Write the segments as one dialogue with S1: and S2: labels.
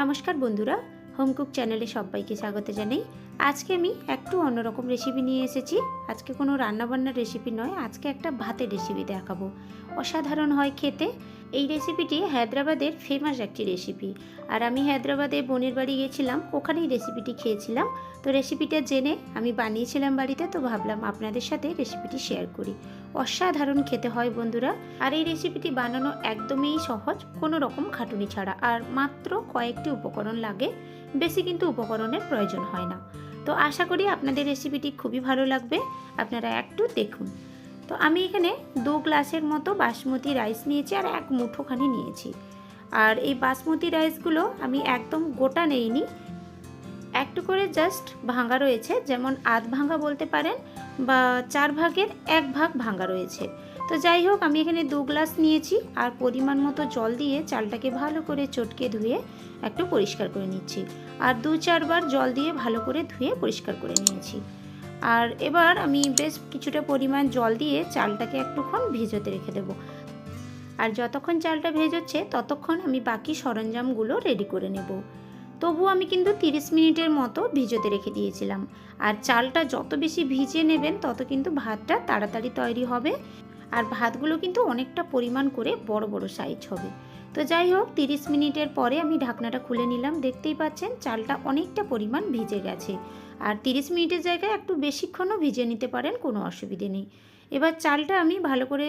S1: নমস্কার বন্ধুরা হোমকুক চ্যানেলে সবাইকে স্বাগত জানাই। আজকে আমি একটু অন্যরকম রেসিপি নিয়ে এসেছি। আজকে কোনো রান্নাবান্নার রেসিপি নয়, আজকে একটা ভাতের রেসিপি দেখাবো। অসাধারণ হয় খেতে। এই রেসিপিটি হায়দ্রাবাদের ফেমাস একটি রেসিপি আর আমি হায়দ্রাবাদে বোনের বাড়ি গিয়েছিলাম, ওখানেই রেসিপিটি খেয়েছিলাম। তো রেসিপিটা জেনে আমি বানিয়েছিলাম বাড়িতে, তো ভাবলাম আপনাদের সাথে রেসিপিটি শেয়ার করি। অসাধারণ খেতে হয় বন্ধুরা। আর এই রেসিপিটি বানানো একদমই সহজ, কোনো রকম খাটুনি ছাড়া। আর মাত্র কয়েকটি উপকরণ লাগে, বেশি কিন্তু উপকরণের প্রয়োজন হয় না। তো আশা করি আপনাদের রেসিপিটি খুবই ভালো লাগবে, আপনারা একটু দেখুন। তো আমি এখানে দু গ্লাসের মতো বাসমতি রাইস নিয়েছি আর এক মুঠোখানি নিয়েছি। আর এই বাসমতি রাইসগুলো আমি একদম গোটা নেইনি। একটু করে জাস্ট ভাঙা রয়েছে, যেমন আধ ভাঙা বলতে পারেন বা চার ভাগের এক ভাগ ভাঙা রয়েছে। তো যাই হোক, আমি এখানে দু গ্লাস নিয়েছি আর পরিমাণ মতো জল দিয়ে চালটাকে ভালো করে চটকে ধুয়ে একটু পরিষ্কার করে নিচ্ছি। আর দু চারবার জল দিয়ে ভালো করে ধুয়ে পরিষ্কার করে নিয়েছি। আর এবার আমি বেশ কিছুটা পরিমাণ জল দিয়ে চালটাকে একটুক্ষণ ভিজোতে রেখে দেবো। আর যতক্ষণ চালটা ভেজোচ্ছে, ততক্ষণ আমি বাকি সরঞ্জামগুলো রেডি করে নেব। তবু আমি কিন্তু তিরিশ মিনিটের মতো ভিজোতে রেখে দিয়েছিলাম। আর চালটা যত বেশি ভিজিয়ে নেবেন, তত কিন্তু ভাতটা তাড়াতাড়ি তৈরি হবে। আর ভাতগুলো কিন্তু অনেকটা পরিমাণ করে বড় বড় সাইজ হবে। তো যাই হোক, তিরিশ মিনিটের পরে আমি ঢাকনাটা খুলে নিলাম। দেখতেই পাচ্ছেন, চালটা অনেকটা পরিমাণ ভিজে গেছে। আর তিরিশ মিনিটের জায়গায় একটু বেশিক্ষণও ভিজিয়ে নিতে পারেন, কোনো অসুবিধে নেই। এবার চালটা আমি ভালো করে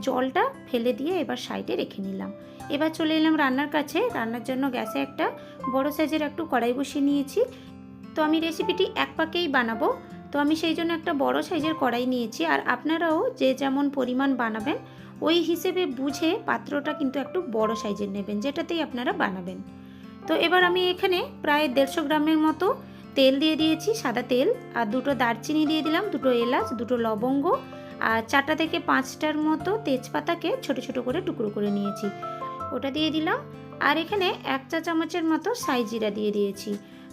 S1: জলটা ফেলে দিয়ে এবার সাইডে রেখে নিলাম। এবার চলে এলাম রান্নার কাছে। রান্নার জন্য গ্যাসে একটা বড় সাইজের একটু কড়াই বসিয়ে নিয়েছি। তো আমি রেসিপিটি এক পাকেই বানাবো। তো আমি সেই জন্য একটা বড় সাইজের কড়াই নিয়েছি। আর আপনারাও যে যেমন পরিমাণ বানাবেন, ওই হিসেবে বুঝে পাত্রটা কিন্তু একটু বড় সাইজের নেবেন, যেটাতেই আপনারা বানাবেন। তো এবার আমি এখানে প্রায় দেড়শো গ্রামের মতো তেল দিয়ে দিয়েছি, সাদা তেল। আর দুটো দারচিনি দিয়ে দিলাম, দুটো এলাচ, দুটো লবঙ্গ। আর চারটা থেকে পাঁচটার মতো তেজপাতাকে ছোট ছোট করে টুকরো করে নিয়েছি। ওটা দিয়ে দিলাম। আর এখানে এক চা চামচের মতো সাই জিরা দিয়ে দিয়েছি।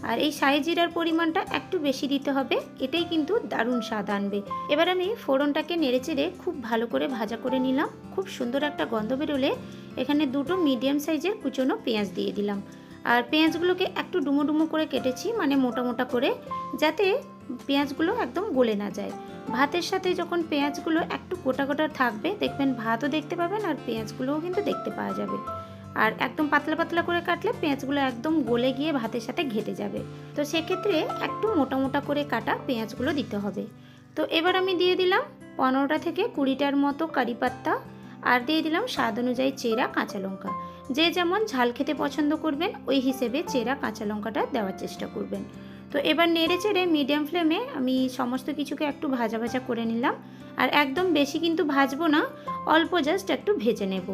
S1: আর এই সাই জিরার পরিমাণটা একটু বেশি দিতে হবে, এটাই কিন্তু দারুণ স্বাদ আনবে। এবার আমি ফোড়নটাকে নেড়েচেড়ে খুব ভালো করে ভাজা করে নিলাম। খুব সুন্দর একটা গন্ধ বেরোলে এখানে দুটো মিডিয়াম সাইজের কুচনো পেঁয়াজ দিয়ে দিলাম। আর পেঁয়াজগুলোকে একটু ডুমো ডুমো করে কেটেছি মানে মোটা মোটা করে, যাতে পেঁয়াজগুলো একদম গলে না যায়। ভাতের সাথে যখন পেঁয়াজগুলো একটু গোটা গোটা থাকবে, দেখবেন ভাতও দেখতে পাবেন আর পেঁয়াজগুলোও কিন্তু দেখতে পাওয়া যাবে। আর একদম পাতলা পাতলা করে কাটলে পেঁয়াজগুলো একদম গলে গিয়ে ভাতের সাথে ঘেটে যাবে। তো সেক্ষেত্রে একটু মোটা মোটা করে কাটা পেঁয়াজগুলো দিতে হবে। তো এবার আমি দিয়ে দিলাম পনেরোটা থেকে কুড়িটার মতো কারি পাত্তা আর দিয়ে দিলাম স্বাদ অনুযায়ী চেরা কাঁচা লঙ্কা। যে যেমন ঝাল খেতে পছন্দ করবেন, ওই হিসেবে চেরা কাঁচা লঙ্কাটা দেওয়ার চেষ্টা করবেন। তো এবার নেড়ে চেড়ে মিডিয়াম ফ্লেমে আমি সমস্ত কিছুকে একটু ভাজা ভাজা করে নিলাম। আর একদম বেশি কিন্তু ভাজবো না, অল্প জাস্ট একটু ভেজে নেব।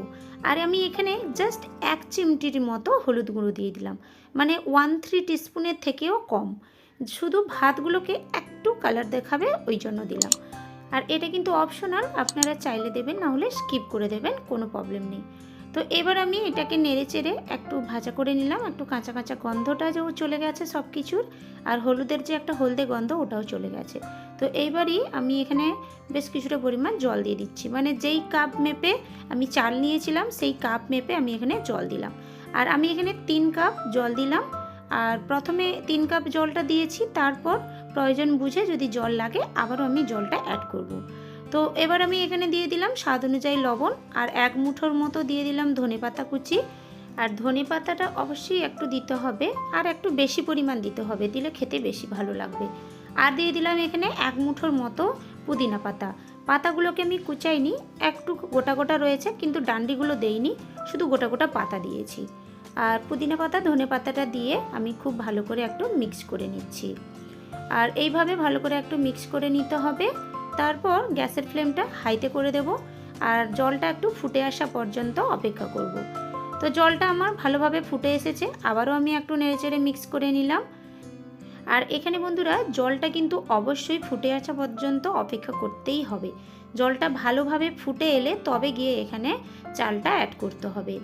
S1: আর আমি এখানে জাস্ট এক চিমটির মতো হলুদ গুঁড়ো দিয়ে দিলাম। মানে ওয়ান থ্রি টিস্পুনের থেকেও কম। শুধু ভাতগুলোকে একটু কালার দেখাবে ওই জন্য দিলাম। আর এটা কিন্তু অপশনাল আপনারা চাইলে দেবেন, না হলে স্কিপ করে দেবেন, কোনো প্রবলেম নেই। তো এবার আমি এটাকে নেড়ে চেড়ে একটু ভাজা করে নিলাম, একটু কাঁচা কাঁচা গন্ধটা যে চলে গেছে সব কিছুর, আর হলুদের যে একটা হলদে গন্ধ ওটাও চলে গেছে তো এইবারই আমি এখানে বেশ কিছুটা পরিমাণ জল দিয়ে দিচ্ছি মানে যেই কাপ মেপে আমি চাল নিয়েছিলাম, সেই কাপ মেপে আমি এখানে জল দিলাম আর আমি এখানে তিন কাপ জল দিলাম, আর প্রথমে তিন কাপ জলটা দিয়েছি, তারপর প্রয়োজন বুঝে যদি জল লাগে আবারও আমি জলটা অ্যাড করব। তো এবার আমি এখানে দিয়ে দিলাম স্বাদ অনুযায়ী লবণ আর এক মুঠোর মতো দিয়ে দিলাম ধনে পাতা কুচি। আর ধনে পাতাটা অবশ্যই একটু দিতে হবে আর একটু বেশি পরিমাণ দিতে হবে, দিলে খেতে বেশি ভালো লাগবে। আর দিয়ে দিলাম এখানে এক মুঠোর মতো পুদিনা পাতা। পাতাগুলোকে আমি কুচাইনি, একটু গোটা গোটা রয়েছে কিন্তু ডান্ডিগুলো দেইনি, শুধু গোটা গোটা পাতা দিয়েছি। আর পুদিনা পাতা, ধনে পাতাটা দিয়ে আমি খুব ভালো করে একটু মিক্স করে নিচ্ছি। আর এইভাবে ভালো করে একটু মিক্স করে নিতে হবে। তারপর গ্যাসের ফ্লেমটা হাইতে করে দেব আর জলটা একটু ফুটে আসা পর্যন্ত অপেক্ষা করব। তো জলটা আমার ভালোভাবে ফুটে এসেছে, আবারও আমি একটু নেড়েচেড়ে মিক্স করে নিলাম। আর এখানে বন্ধুরা, জলটা কিন্তু অবশ্যই ফুটে আসা পর্যন্ত অপেক্ষা করতেই হবে। জলটা ভালোভাবে ফুটে এলে তবে গিয়ে এখানে চালটা অ্যাড করতে হবে।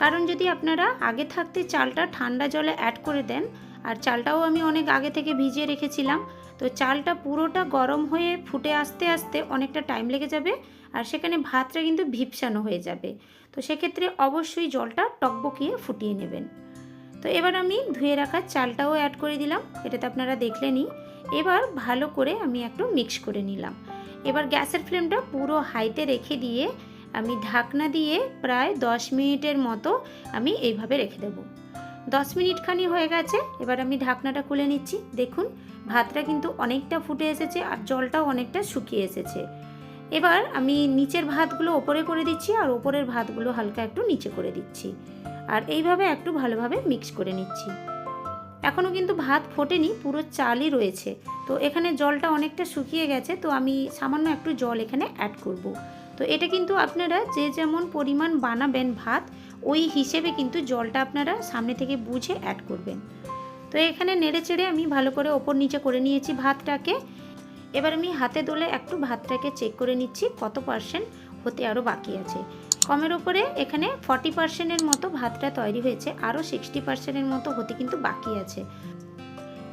S1: কারণ যদি আপনারা আগে থাকতে চালটা ঠান্ডা জলে অ্যাড করে দেন, আর চালটাও আমি অনেক আগে থেকে ভিজিয়ে রেখেছিলাম তো চালটা পুরোটা গরম হয়ে ফুটে আসতে আসতে অনেকটা টাইম লেগে যাবে আর সেখানে ভাতটা কিন্তু ভিপসানো হয়ে যাবে। তো সেক্ষেত্রে অবশ্যই জলটা টকবকিয়ে ফুটিয়ে নেবেন। তো এবার আমি ধুয়ে রাখা চালটাও অ্যাড করে দিলাম এটা তো আপনারা দেখলেনই। এবার ভালো করে আমি একটু মিক্স করে নিলাম। এবার গ্যাসের ফ্লেমটা পুরো হাইতে রেখে দিয়ে আমি ঢাকনা দিয়ে প্রায় দশ মিনিটের মতো আমি এইভাবে রেখে দেবো। দশ মিনিটখানি হয়ে গেছে, এবার আমি ঢাকনাটা খুলে নিচ্ছি। দেখুন, ভাতটা কিন্তু অনেকটা ফুটে এসেছে আর জলটাও অনেকটা শুকিয়ে এসেছে। এবার আমি নিচের ভাতগুলো ওপরে করে দিচ্ছি আর ওপরের ভাতগুলো হালকা একটু নিচে করে দিচ্ছি। আর এইভাবে একটু ভালোভাবে মিক্স করে নিচ্ছি। এখনও কিন্তু ভাত ফোটেনি, পুরো চালই রয়েছে। তো এখানে জলটা অনেকটা শুকিয়ে গেছে, তো আমি সামান্য একটু জল এখানে অ্যাড করব। তো এটা কিন্তু আপনারা যে যেমন পরিমাণ বানাবেন ভাত, ওই হিসেবে কিন্তু জলটা আপনারা সামনে থেকে বুঝে অ্যাড করবেন। তো এখানে নেড়ে চেড়ে আমি ভালো করে ওপর নিচে করে নিয়েছি ভাতটাকে। এবার আমি হাতে দোলে একটু ভাতটাকে চেক করে নিচ্ছি কত পার্সেন্ট হতে আরও বাকি আছে। কমের ওপরে এখানে ফর্টি পার্সেন্টের মতো ভাতটা তৈরি হয়েছে আরও সিক্সটি পার্সেন্টের মতো হতে কিন্তু বাকি আছে।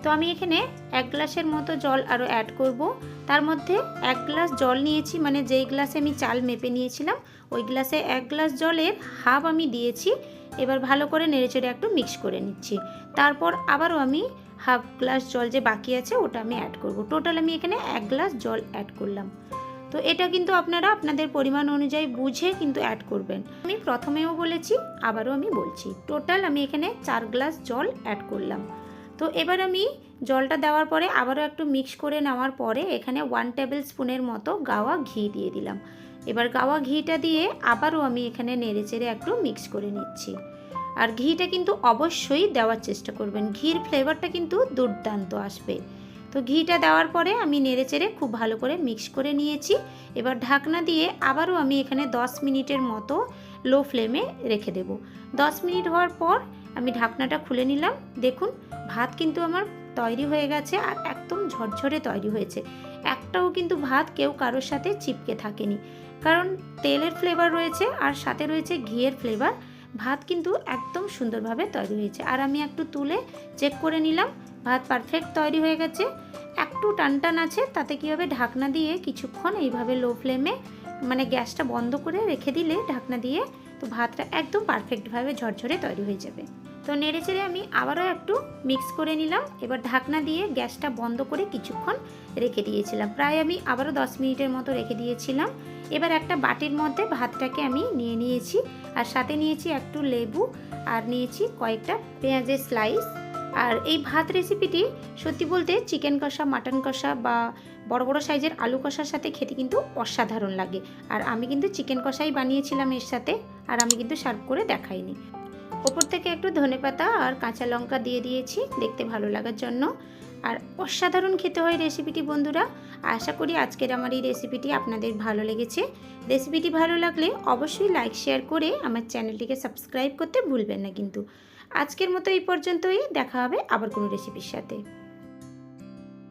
S1: তো আমি এখানে এক গ্লাসের মতো জল আরও অ্যাড করব। তার মধ্যে এক গ্লাস জল নিয়েছি মানে যেই গ্লাসে আমি চাল মেপে নিয়েছিলাম, ওই গ্লাসে এক গ্লাস জলের হাফ আমি দিয়েছি। এবার ভালো করে নেড়েচেড়ে একটু মিক্স করে নিচ্ছি। তারপর আবারও আমি হাফ গ্লাস জল যে বাকি আছে, ওটা আমি অ্যাড করব। টোটাল আমি এখানে এক গ্লাস জল অ্যাড করলাম। তো এটা কিন্তু আপনারা আপনাদের পরিমাণ অনুযায়ী বুঝে কিন্তু অ্যাড করবেন। আমি প্রথমেও বলেছি, আবারও আমি বলছি টোটাল আমি এখানে চার গ্লাস জল অ্যাড করলাম। তো এবার আমি জলটা দেওয়ার পরে আবারও একটু মিক্স করে নেওয়ার পরে এখানে ওয়ান টেবিল স্পুনের মতো গাওয়া ঘি দিয়ে দিলাম। এবার গাওয়া ঘিটা দিয়ে আবারও আমি এখানে নেড়ে চেড়ে একটু মিক্স করে নিচ্ছি। আর ঘিটা কিন্তু অবশ্যই দেওয়ার চেষ্টা করবেন। ঘির ফ্লেভারটা কিন্তু দুর্দান্ত আসবে। তো ঘিটা দেওয়ার পরে আমি নেড়ে চেড়ে খুব ভালো করে মিক্স করে নিয়েছি। এবার ঢাকনা দিয়ে আবারও আমি এখানে 10 মিনিটের মতো লো ফ্লেমে রেখে দেব। 10 মিনিট হওয়ার পর আমি ঢাকনাটা খুলে নিলাম। দেখুন, ভাত কিন্তু আমার তৈরি হয়ে গেছে আর একদম ঝরঝরে তৈরি হয়েছে। একটাও কিন্তু ভাত কেউ কারোর সাথে চিপকে থাকেনি। কারণ তেলের ফ্লেভার রয়েছে আর সাথে রয়েছে ঘিয়ের ফ্লেভার ভাত কিন্তু একদম সুন্দরভাবে তৈরি হয়েছে। আর আমি একটু তুলে চেক করে নিলাম। ভাত পারফেক্ট তৈরি হয়ে গেছে। একটু টান টান আছে, তাতে কী হবে? ঢাকনা দিয়ে কিছুক্ষণ এইভাবে লো ফ্লেমে মানে গ্যাসটা বন্ধ করে রেখে দিলে ঢাকনা দিয়ে তো ভাতটা একদম পারফেক্টভাবে ঝরঝরে তৈরি হয়ে যাবে। তো নেড়ে চেড়ে আমি আবারও একটু মিক্স করে নিলাম। এবার ঢাকনা দিয়ে গ্যাসটা বন্ধ করে কিছুক্ষণ রেখে দিয়েছিলাম। প্রায় আমি আবারও দশ মিনিটের মতো রেখে দিয়েছিলাম। এবার একটা বাটির মধ্যে ভাতটাকে আমি নিয়ে নিয়েছি আর সাথে নিয়েছি একটু লেবু আর নিয়েছি কয়েকটা পেঁয়াজের স্লাইস আর এই ভাত রেসিপিটি সত্যি বলতে চিকেন কষা মাটন কষা বা বড় বড় সাইজের আলু কষার সাথে খেতে কিন্তু অসাধারণ লাগে। আর আমি কিন্তু চিকেন কষাই বানিয়েছিলাম এর সাথে আর আমি কিন্তু সার্ভ করে দেখাইনি। ওপর থেকে একটু ধনে পাতা আর কাঁচা লঙ্কা দিয়ে দিয়েছি, দেখতে ভালো লাগার জন্য। আর অসাধারণ খেতে হয় রেসিপিটি, বন্ধুরা। আশা করি আজকের আমার এই রেসিপিটি আপনাদের ভালো লেগেছে। রেসিপিটি ভালো লাগলে অবশ্যই লাইক, শেয়ার করে আমার চ্যানেলটিকে সাবস্ক্রাইব করতে ভুলবেন না কিন্তু। আজকের মতো এই পর্যন্তই, দেখা হবে আবার কোনো রেসিপির সাথে।